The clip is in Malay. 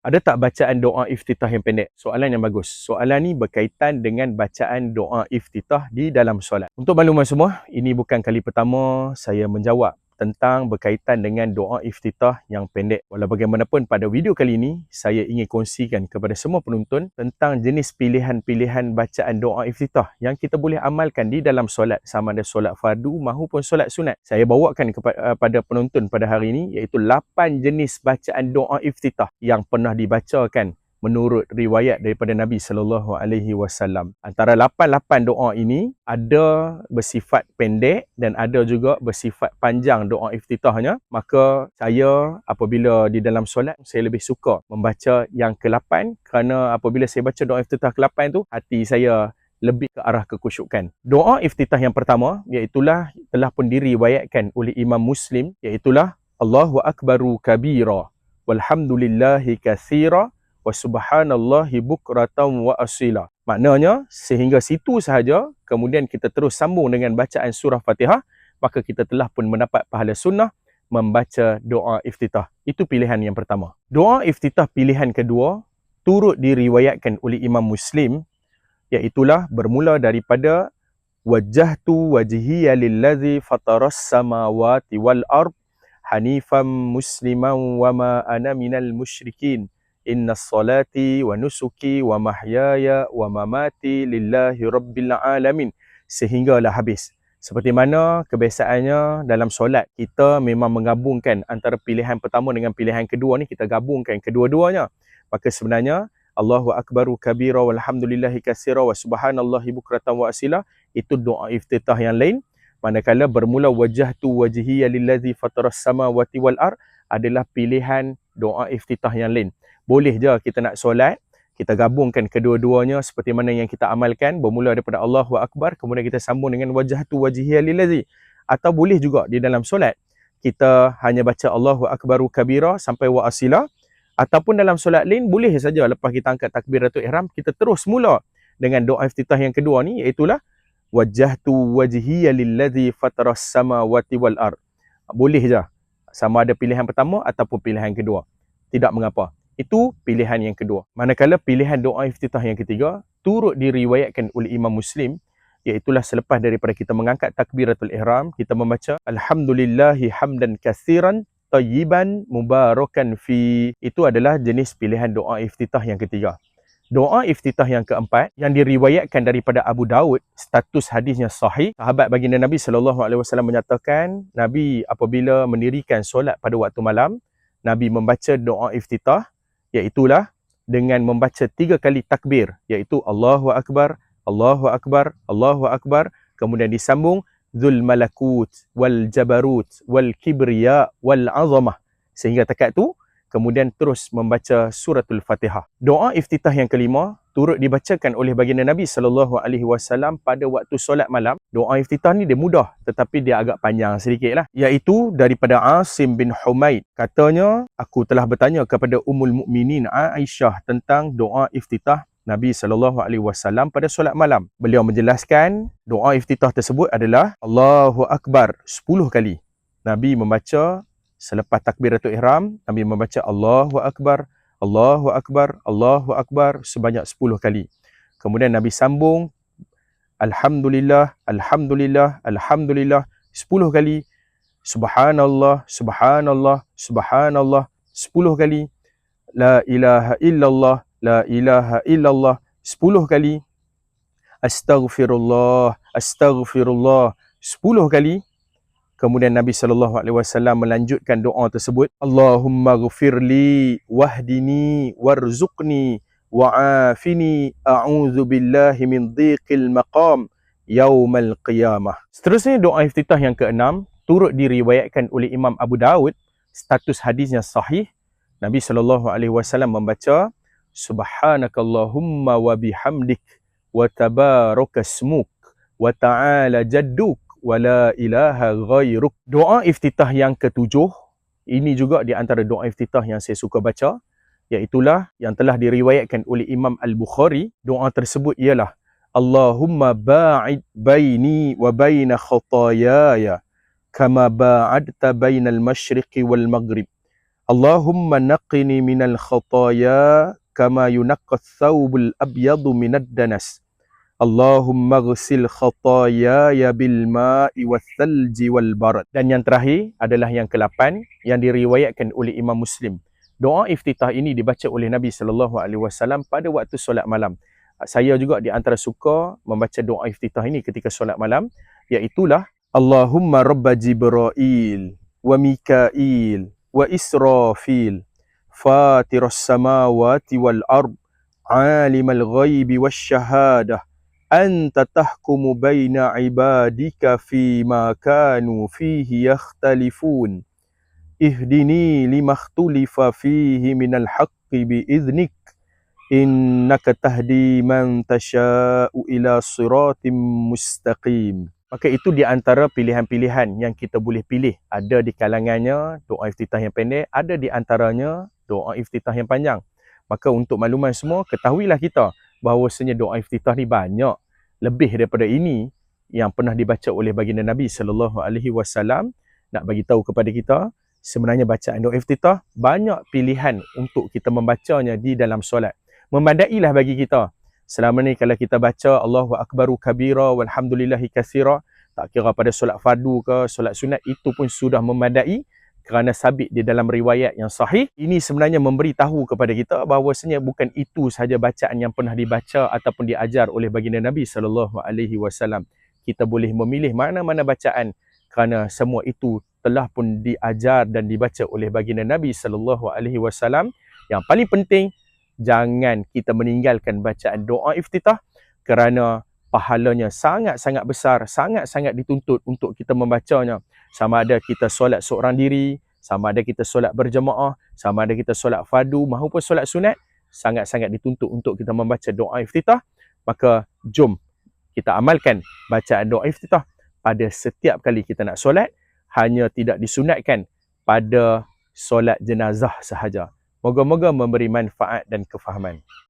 Ada tak bacaan doa iftitah yang pendek? Soalan yang bagus. Soalan ni berkaitan dengan bacaan doa iftitah di dalam solat. Untuk makluman semua, ini bukan kali pertama saya menjawab tentang berkaitan dengan doa iftitah yang pendek. Walau bagaimanapun pada video kali ini, saya ingin kongsikan kepada semua penonton tentang jenis pilihan-pilihan bacaan doa iftitah yang kita boleh amalkan di dalam solat sama ada solat fardu maupun solat sunat. Saya bawakan kepada eh, penonton pada hari ini iaitu 8 jenis bacaan doa iftitah yang pernah dibacakan menurut riwayat daripada Nabi sallallahu alaihi wasallam. Antara 88 doa ini ada bersifat pendek dan ada juga bersifat panjang doa iftitahnya. Maka saya apabila di dalam solat saya lebih suka membaca yang ke-8 kerana apabila saya baca doa iftitah ke-8 tu hati saya lebih ke arah kekusyukan. Doa iftitah yang pertama iaitulah telah pun diriwayatkan oleh Imam Muslim iaitulah Allahu akbaru kabira walhamdulillahi katsira wa subhanallahi bukratan wa asila. Maknanya sehingga situ sahaja kemudian kita terus sambung dengan bacaan surah Fatihah maka kita telah pun mendapat pahala sunnah membaca doa iftitah. Itu pilihan yang pertama. Doa iftitah pilihan kedua turut diriwayatkan oleh Imam Muslim iaitulah bermula daripada wajjahtu wajhiya lillazi fataras samawati wal ard hanifan musliman wa ma ana minal musyrikin inna salati wa nusuki wa mahyaya wa mamati lillahi rabbil alamin. Sehinggalah habis. Seperti mana kebiasaannya dalam solat kita memang menggabungkan antara pilihan pertama dengan pilihan kedua ni kita gabungkan kedua-duanya. Maka sebenarnya Allahu akbaru kabira walhamdulillahi katsira wa subhanallahi bukratan wa asila itu doa iftitah yang lain. Manakala bermula wajhatu wajhiya lillazi fataras samawati wal ard adalah pilihan doa iftitah yang lain boleh je kita nak solat kita gabungkan kedua-duanya seperti mana yang kita amalkan bermula daripada Allahu Akbar kemudian kita sambung dengan wajah tu wajhi lillazi atau boleh juga di dalam solat kita hanya baca Allahu Akbaru kabira sampai wa asila ataupun dalam solat lain boleh saja lepas kita angkat takbiratul ihram kita terus mula dengan doa iftitah yang kedua ni iaitu wajah tu wajhi lillazi fataras samawati wal ard. Boleh je sama ada pilihan pertama ataupun pilihan kedua. Tidak mengapa itu pilihan yang kedua. Manakala pilihan doa iftitah yang ketiga turut diriwayatkan oleh Imam Muslim iaitulah selepas daripada kita mengangkat takbiratul ihram kita membaca alhamdulillahi hamdan katsiran tayyiban mubarakan fi itu adalah jenis pilihan doa iftitah yang ketiga. Doa iftitah yang keempat yang diriwayatkan daripada Abu Daud status hadisnya sahih. Sahabat baginda Nabi sallallahu alaihi wasallam menyatakan Nabi apabila mendirikan solat pada waktu malam Nabi membaca doa iftitah iaitulah dengan membaca tiga kali takbir iaitu Allahu Akbar, Allahu Akbar, Allahu Akbar kemudian disambung Zul Malakut wal Jabarut wal Kibriya wal Azamah sehingga tekat tu kemudian terus membaca suratul Fatihah. Doa iftitah yang kelima turut dibacakan oleh baginda Nabi sallallahu alaihi wasallam pada waktu solat malam. Doa iftitah ni dia mudah tetapi dia agak panjang sedikitlah. Iaitu daripada Asim bin Humaid. Katanya, aku telah bertanya kepada Ummul Mukminin Aisyah tentang doa iftitah Nabi sallallahu alaihi wasallam pada solat malam. Beliau menjelaskan doa iftitah tersebut adalah Allahu Akbar 10 kali. Nabi membaca selepas takbiratul ihram Nabi membaca Allahu akbar Allahu akbar Allahu akbar sebanyak 10 kali. Kemudian Nabi sambung alhamdulillah alhamdulillah alhamdulillah 10 kali. Subhanallah subhanallah subhanallah 10 kali. La ilaha illallah la ilaha illallah 10 kali. Astaghfirullah astaghfirullah 10 kali Kemudian Nabi sallallahu alaihi wasallam melanjutkan doa tersebut, Allahumma ghfirli wahdini warzuqni wa'afini a'udzu billahi min dhiqil maqam yaumal qiyamah. Seterusnya doa iftitah yang keenam turut diriwayatkan oleh Imam Abu Daud, status hadisnya sahih. Nabi sallallahu alaihi wasallam membaca Subhanakallahumma wa bihamdik wa tabarakasmuk wa ta'ala jadduk wala ilaha ghairuk. Doa iftitah yang ketujuh, ini juga di antara doa iftitah yang saya suka baca, iaitulah yang telah diriwayatkan oleh Imam Al-Bukhari. Doa tersebut ialah Allahumma ba'id baini wa baina khatayaya kama ba'adta bainal masyriqi wal maghrib. Allahumma naqqini minal khataya kama yunaqqas thawbul abyadu minad danas. Allahumma ghsil khatayaya bil ma'i was thalji wal barad. Dan yang terakhir adalah yang ke-8 yang diriwayatkan oleh Imam Muslim. Doa iftitah ini dibaca oleh Nabi sallallahu alaihi wasallam pada waktu solat malam. Saya juga di antara suka membaca doa iftitah ini ketika solat malam iaitu Allahumma rabba Jibril wa Mikail wa Israfil fatiras samawati wal ard alimal ghaibi wasyahadah anta tahkumu baina ibadika fi ma kanu fihi yakhtalifun. Ihdini lima ikhtulifa fihi minal haqqi bi idhnik. Innaka tahdi man tasha'u ila siratim mustaqim. Maka itu di antara pilihan-pilihan yang kita boleh pilih. Ada di kalangannya doa iftitah yang pendek, ada di antaranya doa iftitah yang panjang. Maka untuk makluman semua, ketahuilah kita bahawasanya doa iftitah ni banyak lebih daripada ini yang pernah dibaca oleh baginda Nabi sallallahu alaihi wasallam nak bagi tahu kepada kita sebenarnya bacaan doa iftitah banyak pilihan untuk kita membacanya di dalam solat. Memandailah bagi kita Selama ni kalau kita baca Allahu Akbaru Kabira Walhamdulillahi Kathira Tak kira pada solat fardu ke solat sunat Itu pun sudah memadai Kerana sabit di dalam riwayat yang sahih Ini sebenarnya memberi tahu kepada kita bahawasanya bukan itu sahaja bacaan yang pernah dibaca Ataupun diajar oleh baginda Nabi SAW Kita boleh memilih mana-mana bacaan Kerana semua itu telah pun diajar dan dibaca oleh baginda Nabi SAW Yang paling penting jangan kita meninggalkan bacaan doa iftitah kerana pahalanya sangat-sangat besar, sangat-sangat dituntut untuk kita membacanya. Sama ada kita solat seorang diri, sama ada kita solat berjemaah, sama ada kita solat fardu maupun solat sunat, sangat-sangat dituntut untuk kita membaca doa iftitah. Maka jom kita amalkan bacaan doa iftitah pada setiap kali kita nak solat, hanya tidak disunatkan pada solat jenazah sahaja. Moga-moga memberi manfaat dan kefahaman.